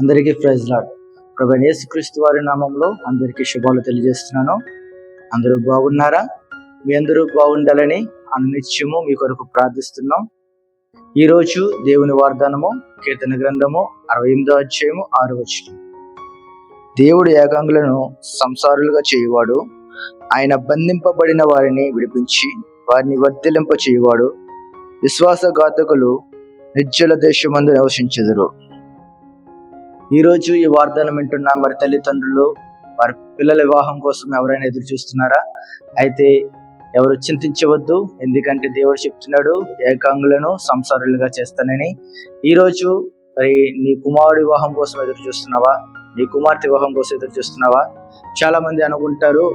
అందరికీ praise lord. ప్రభు యేసుక్రీస్తు వారి నామంలో అందరికీ శుభాలు తెలియజేస్తున్నాను. అందరూ బాగున్నారా? మీ అందరూ బాగుండాలని అనునిత్యము మీ కొరకు ప్రార్థిస్తున్నాం. ఈ రోజు దేవుని వాగ్దానము కీర్తన గ్రంథము అరవై ఎనిమిదో అధ్యాయము ఆరు వచ్చిన దేవుడు ఏకాంగులను సంసారులుగా చేయువాడు. ఆయన బంధింపబడిన వారిని విడిపించి వారిని వర్ధిలింప చేయువాడు విశ్వాసఘాతకులు నిర్జల దేశమందు నివసించెదరు. ఈ రోజు ఈ వార్తను వింటున్న మరి తల్లిదండ్రులు వారి పిల్లల వివాహం కోసం ఎవరైనా ఎదురు చూస్తున్నారా? అయితే ఎవరు చింతించవద్దు. ఎందుకంటే దేవుడు చెప్తున్నాడు ఏకాంగులను సంసారులుగా చేస్తానని. ఈ రోజు మరి నీ కుమారుడి వివాహం కోసం ఎదురు చూస్తున్నావా? నీ కుమార్తె వివాహం కోసం ఎదురు చూస్తున్నావా? చాలా మంది అనుకుంటారు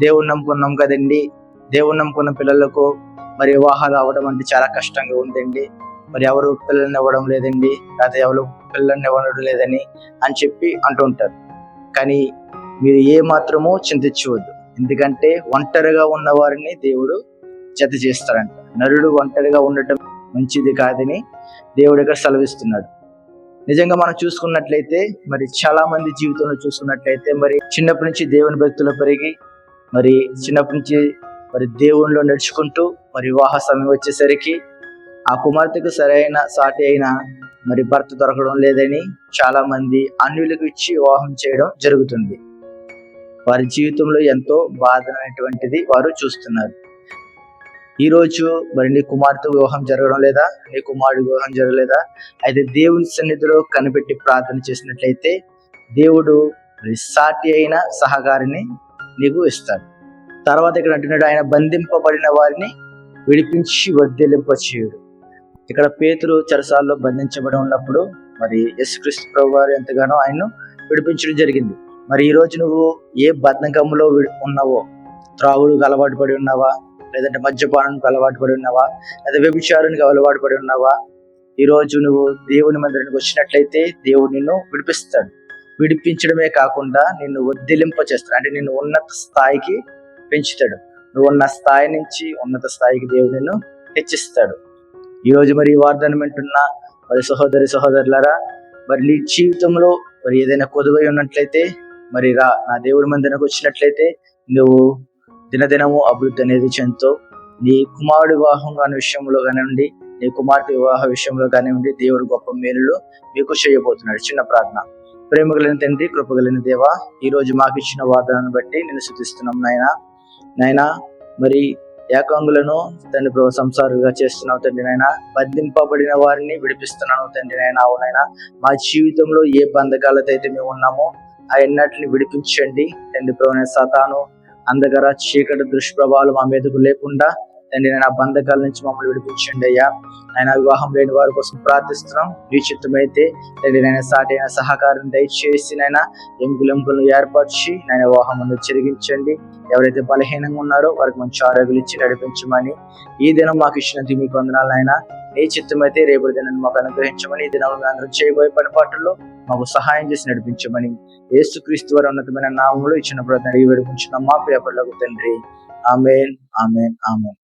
దేవుని నమ్ముకున్నాం కదండి. దేవుని నమ్ముకున్న పిల్లలకు మరి వివాహాలు అవ్వడం అంటే చాలా కష్టంగా ఉందండి. మరి ఎవరు పిల్లల్ని ఇవ్వడం లేదండి. లేకపోతే ఎవరు పిల్లల్ని ఇవ్వడం లేదని అని చెప్పి అంటుంటారు కానీ మీరు ఏ మాత్రమూ చింతించవద్దు. ఎందుకంటే ఒంటరిగా ఉన్న వారిని దేవుడు జత చేస్తారంట నరుడు ఒంటరిగా ఉండటం మంచిది కాదని దేవుడు ఇక్కడ సెలవిస్తున్నాడు. నిజంగా మనం చూసుకున్నట్లయితే మరి చాలా మంది జీవితంలో చూసుకున్నట్లయితే మరి చిన్నప్పటి నుంచి దేవుని భక్తులు పెరిగి మరి చిన్నప్పటి నుంచి మరి దేవునిలో నడుచుకుంటూ మరి వివాహ సమయం వచ్చేసరికి ఆ కుమార్తెకు సరైన సాటి అయిన మరి భర్త దొరకడం లేదని చాలా మంది అన్యులకు ఇచ్చి వివాహం చేయడం జరుగుతుంది. వారి జీవితంలో ఎంతో బాధనటువంటిది వారు చూస్తున్నారు. ఈ రోజు మరి నీ కుమార్తె వివాహం జరగడం లేదా? నీ కుమారుడు వివాహం జరగలేదా అయితే దేవుని సన్నిధిలో కనిపెట్టి ప్రార్థన చేసినట్లయితే దేవుడు సాటి అయిన సహకారిని నీకు ఇస్తాడు. తర్వాత ఇక్కడ అంటున్నాడు ఆయన బంధింపబడిన వారిని విడిపించి వర్ధిలింప చేయడు ఇక్కడ పేతురు చెరసాల్లో బంధించబడి ఉన్నప్పుడు మరి యేసుక్రీస్తు ప్రభు వారు ఎంతగానో ఆయన్ను విడిపించడం జరిగింది. మరి ఈ రోజు నువ్వు ఏ బద్ధకంలో ఉన్నావో? త్రాగుడుకు అలవాటు పడి ఉన్నావా? లేదంటే మద్యపానానికి అలవాటు పడి ఉన్నావా? లేదా వ్యభిచారానికి అలవాటు పడి ఉన్నావా? ఈ రోజు నువ్వు దేవుని మందిరానికి వచ్చినట్లయితే దేవుడు నిన్ను విడిపిస్తాడు. విడిపించడమే కాకుండా నిన్ను వదిలింప చేస్తాడు. అంటే నిన్ను ఉన్నత స్థాయికి పెంచుతాడు. నువ్వు ఉన్న స్థాయి నుంచి ఉన్నత స్థాయికి దేవుడు నిన్ను హెచ్చిస్తాడు. ఈ రోజు మరి ఈ వార్తను వింటున్న మరి సహోదరి సహోదరులారా మరి నీ జీవితంలో మరి ఏదైనా కొదువై ఉన్నట్లయితే మరి రా నా దేవుడి మందిరకు వచ్చినట్లయితే నువ్వు దినదినము అభివృద్ధి అనేది చెందుతూ నీ కుమారుడు వివాహం కాని విషయంలో కానివ్వండి నీ కుమార్తె వివాహ విషయంలో కానివ్వండి దేవుడు గొప్ప మేలులు మీకు చేయబోతున్నాడు. చిన్న ప్రార్థన. ప్రేమ కలిగిన తండ్రి కృపగలిగిన దేవా ఈ రోజు మాకు ఇచ్చిన వాదనను బట్టి నేను శుద్ధిస్తున్నాం నాయన. నాయన మరి ఏకాంగులను తండ్రి ప్రభు సంసారుగా చేస్తున్నావు తండ్రి నాయన. బంధింపబడిన వారిని విడిపిస్తున్నాను తండ్రి నాయన అవునైనా మా జీవితంలో ఏ బంధకాలతో అయితే మేము ఉన్నామో ఆ విడిపించండి తండ్రి ప్రభు సతాను. అందగర చీకటి దుష్ప్రభావాలు మా మీదకు లేకుండా తండ్రి నేను ఆ బంధకాల నుంచి మమ్మల్ని విడిపించండి అయ్యా. ఆయన వివాహం లేని వారి కోసం ప్రార్థిస్తున్నాం. నీ చిత్తమైతే తండ్రి నేను సాటి అయిన సహకారం దయచేసి నాయన ఎముకలు ఏర్పరిచి నేను వివాహం చెరిగించండి ఎవరైతే బలహీనంగా ఉన్నారో వారికి మంచి ఆరోగ్యాలు ఇచ్చి నడిపించమని ఈ దినం మాకు ఇచ్చిన మీకు వందనాలు ఆయన ఏ చిత్తమైతే రేపు దినాన్ని మాకు అనుగ్రహించమని ఈ దినం అందరూ చేయబోయే పని పాటల్లో మాకు సహాయం చేసి నడిపించమని క్రీస్తు వారి ఉన్నతమైన నామంలో ఇచ్చిన ప్రతి విడిపించిన మా ప్రియపడలకు తండ్రి. Amen amen amen.